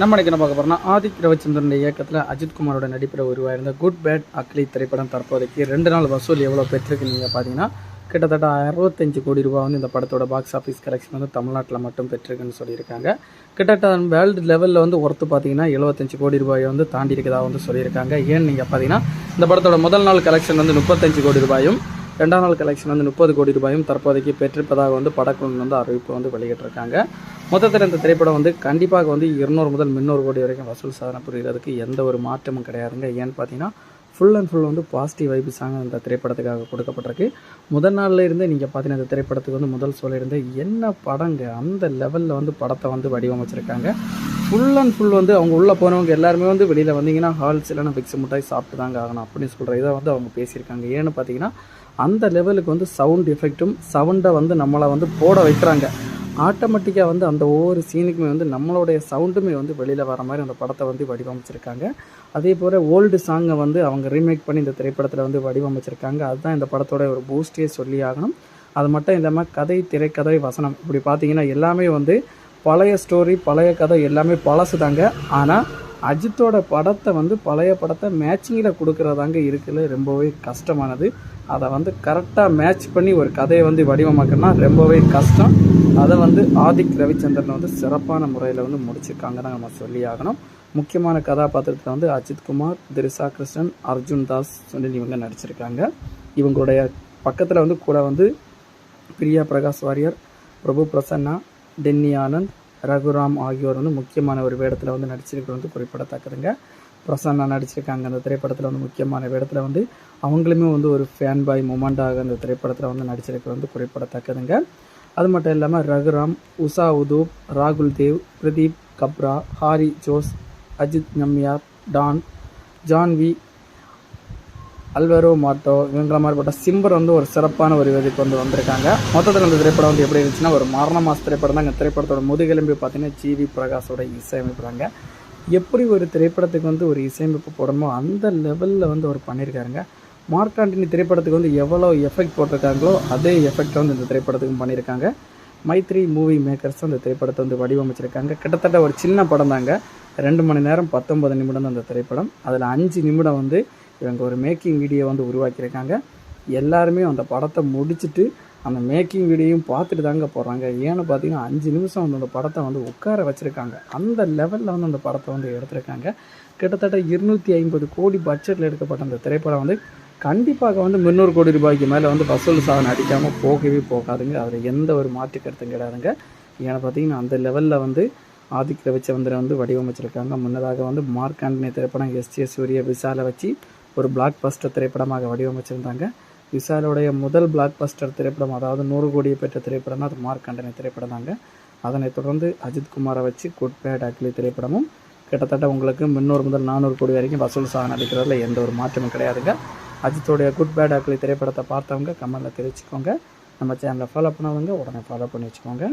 நம்ம இன்னைக்கு என்ன பார்க்க போறோம்னா ஆதிக் ரவிச்சந்திரன் இயக்கத்தில் அஜித்குமாரோட நடிப்பில் உருவாயிருந்த குட் பேட் அக்லி திரைப்படம் தற்போதைக்கு ரெண்டு நாள் வசூல் எவ்வளோ பெற்றிருக்கு நீங்கள் பார்த்தீங்கன்னா கிட்டத்தட்ட அறுபத்தஞ்சு கோடி ரூபா வந்து இந்த படத்தோட பாக்ஸ் ஆஃபீஸ் கலெக்ஷன் வந்து தமிழ்நாட்டில் மட்டும் பெற்றிருக்குன்னு சொல்லியிருக்காங்க. கிட்டத்தட்ட வேர்ல்டு லெவலில் வந்து ஒர்த்து பார்த்தீங்கன்னா எழுபத்தஞ்சு கோடி ரூபாயை வந்து தாண்டி இருக்கதாக வந்து சொல்லியிருக்காங்க. ஏன்னு நீங்கள் பார்த்தீங்கன்னா இந்த படத்தோட முதல் நாள் கலெக்ஷன் வந்து முப்பத்தஞ்சு கோடி ரூபாயும் ரெண்டாம் நாள் கலெக்ஷன் வந்து முப்பது கோடி ரூபாயும் தற்போதைக்கு பெற்றிருப்பதாக வந்து படக்குழு வந்து அறிவிப்பு வந்து வெளியிட்டிருக்காங்க. மொத்தத்தில் இந்த திரைப்படம் வந்து கண்டிப்பாக வந்து இருநூறு முதல் முந்நூறு கோடி வரைக்கும் வசூல் சாதனை புரிகிறதுக்கு எந்த ஒரு மாற்றமும் கிடையாதுங்க. ஏன்னு பார்த்தீங்கன்னா ஃபுல் அண்ட் ஃபுல் வந்து பாசிட்டிவ் வைப்ஸாங்க இந்த திரைப்படத்துக்காக கொடுக்கப்பட்டிருக்கு. முதல் நாளில் இருந்தே நீங்கள் பார்த்தீங்கன்னா இந்த திரைப்படத்துக்கு வந்து முதல் சொல்லியிருந்தே என்ன படங்க அந்த லெவலில் வந்து படத்தை வந்து வடிவமைச்சிருக்காங்க. ஃபுல் அண்ட் ஃபுல் வந்து அவங்க உள்ளே போனவங்க எல்லாருமே வந்து வெளியில் வந்தீங்கன்னா ஹால்ஸ் இல்லைனா ஃபிக்ஸ் மிட்டாய் சாப்பிட்டு தாங்க ஆகணும் அப்படின்னு சொல்கிற இதை வந்து அவங்க பேசியிருக்காங்க. ஏன்னு பார்த்தீங்கன்னா அந்த லெவலுக்கு வந்து சவுண்ட் எஃபெக்ட்டும் சவுண்டை வந்து நம்மளை வந்து போட வைக்கிறாங்க. ஆட்டோமேட்டிக்காக வந்து அந்த ஒவ்வொரு சீனுக்குமே வந்து நம்மளுடைய சவுண்டுமே வந்து வெளியில் வர மாதிரி அந்த படத்தை வந்து வடிவமைச்சிருக்காங்க. அதே போல் ஓல்டு சாங்கை வந்து அவங்க ரீமேக் பண்ணி இந்த திரைப்படத்தில் வந்து வடிவமைச்சிருக்காங்க. அதுதான் இந்த படத்தோட ஒரு பூஸ்டே சொல்லி ஆகணும். அது மட்டும் இல்லாமல் கதை திரைக்கதை வசனம். இப்படி பார்த்தீங்கன்னா எல்லாமே வந்து பழைய ஸ்டோரி பழைய கதை எல்லாமே பழசு தாங்க ஆனால் அஜித்தோட படத்தை வந்து பழைய படத்தை மேட்சிங்கில் கொடுக்குறதாங்க இருக்கிறது ரொம்பவே கஷ்டமானது. அதை வந்து கரெக்டாக மேட்ச் பண்ணி ஒரு கதையை வந்து வடிவமாக்கணும்னா ரொம்பவே கஷ்டம். அதை வந்து ஆதிக் ரவிச்சந்திரன் வந்து சிறப்பான முறையில் வந்து முடிச்சிருக்காங்க தான் நம்ம சொல்லி ஆகணும். முக்கியமான கதாபாத்திரத்தில் வந்து அஜித் குமார் திரிசா கிருஷ்ணன் அர்ஜுன் தாஸ் சொல்லி இவங்க நடிச்சிருக்காங்க. இவங்களுடைய பக்கத்தில் வந்து கூட வந்து பிரியா பிரகாஷ் வாரியர் பிரபு பிரசன்னா டென்னி ஆனந்த் ரகுராம் ஆகியோர் வந்து முக்கியமான ஒரு வேடத்தில் வந்து நடிச்சிருக்கிறது வந்து குறிப்பிடத்தக்கதுங்க. பிரசன்னா நடிச்சிருக்காங்க. அந்த திரைப்படத்தில் வந்து முக்கியமான வேடத்தில் வந்து அவங்களுமே வந்து ஒரு ஃபேன் பாய் மூமெண்டாக அந்த திரைப்படத்தில் வந்து நடிச்சிருக்கிறது வந்து குறிப்பிடத்தக்கதுங்க. அது மட்டும் இல்லாமல் ரகுராம் உஷா உதூப் ராகுல் Dev Pradeep Kabra Harry Jose Ajith Nambiar Don Jhanvi Alvaro Matto இவங்கள மாதிரிப்பட்ட சிம்பர் வந்து ஒரு சிறப்பான ஒரு இதுக்கு வந்து வந்திருக்காங்க. மொத்தத்தில் இந்த திரைப்படம் வந்து எப்படி இருந்துச்சுன்னா ஒரு மரண மாச திரைப்படம் தான் இந்த திரைப்படத்தோட முதுகெலும்பு பார்த்தீங்கன்னா ஜிவி பிரகாஷோட இசையமைப்புறாங்க எப்படி ஒரு திரைப்படத்துக்கு வந்து ஒரு இசையமைப்பு போடணுமோ அந்த லெவலில் வந்து அவர் பண்ணியிருக்காருங்க. மார்க் ஆண்டனி திரைப்படத்துக்கு வந்து எவ்வளோ எஃபெக்ட் போட்டிருக்காங்களோ அதே எஃபெக்டை வந்து இந்த திரைப்படத்துக்கும் பண்ணியிருக்காங்க. மைத்ரி மூவி மேக்கர்ஸ் அந்த திரைப்படத்தை வந்து வடிவமைச்சிருக்காங்க. கிட்டத்தட்ட ஒரு சின்ன படம் தாங்க. ரெண்டு மணி நேரம் பத்தொன்பது நிமிடம் தான் அந்த திரைப்படம். அதில் அஞ்சு நிமிடம் வந்து இவங்க ஒரு மேக்கிங் வீடியோ வந்து உருவாக்கியிருக்காங்க. எல்லாருமே அந்த படத்தை முடிச்சுட்டு அந்த மேக்கிங் வீடியோயும் பார்த்துட்டு தாங்க போகிறாங்க ஏன்னு பார்த்தீங்கன்னா அஞ்சு நிமிஷம் வந்து அந்த படத்தை வந்து உட்கார வச்சுருக்காங்க. அந்த லெவலில் வந்து அந்த படத்தை வந்து எடுத்திருக்காங்க. கிட்டத்தட்ட இருநூற்றி ஐம்பது கோடி பட்ஜெட்டில் எடுக்கப்பட்ட அந்த திரைப்படம் வந்து கண்டிப்பாக வந்து முந்நூறு கோடி ரூபாய்க்கு மேலே வந்து வசூல் சாதனை அடிக்காமல் போகவே போகாதுங்க. அதில் எந்த ஒரு மாற்று கருத்தும் கிடையாதுங்க. ஏன்னா பார்த்தீங்கன்னா அந்த லெவலில் வந்து ஆதிக் ரவிச்சந்திரன் வந்து வடிவமைச்சிருக்காங்க. முன்னதாக வந்து மார்க் ஆண்டனி திரைப்படம் எஸ் ஜே சூரிய விசாலை வச்சு ஒரு பிளாக் பஸ்டர் திரைப்படமாக வடிவமைச்சிருந்தாங்க. விசாலுடைய முதல் பிளாக் பஸ்டர் திரைப்படம் அதாவது நூறு கோடியை பெற்ற திரைப்படம்னா அது மார்க் ஆண்டனி திரைப்படம் தாங்க. அதனைத் தொடர்ந்து அஜித் குமாரை வச்சு குட் பேட் அக்லி திரைப்படமும் கிட்டத்தட்ட உங்களுக்கு முந்நூறு முதல் நானூறு கோடி வரைக்கும் வசூல் சாதனை அடிக்கிறதுல எந்த ஒரு மாற்றமும் கிடையாதுங்க. அஜித்துடைய குட் பேட் அக்லி திரைப்படத்தை பார்த்தவங்க கமெண்டில் தெரிவிச்சுக்கோங்க. நம்ம சேனலை ஃபாலோ பண்ணவங்க உடனே ஃபாலோ பண்ணி வச்சுக்கோங்க.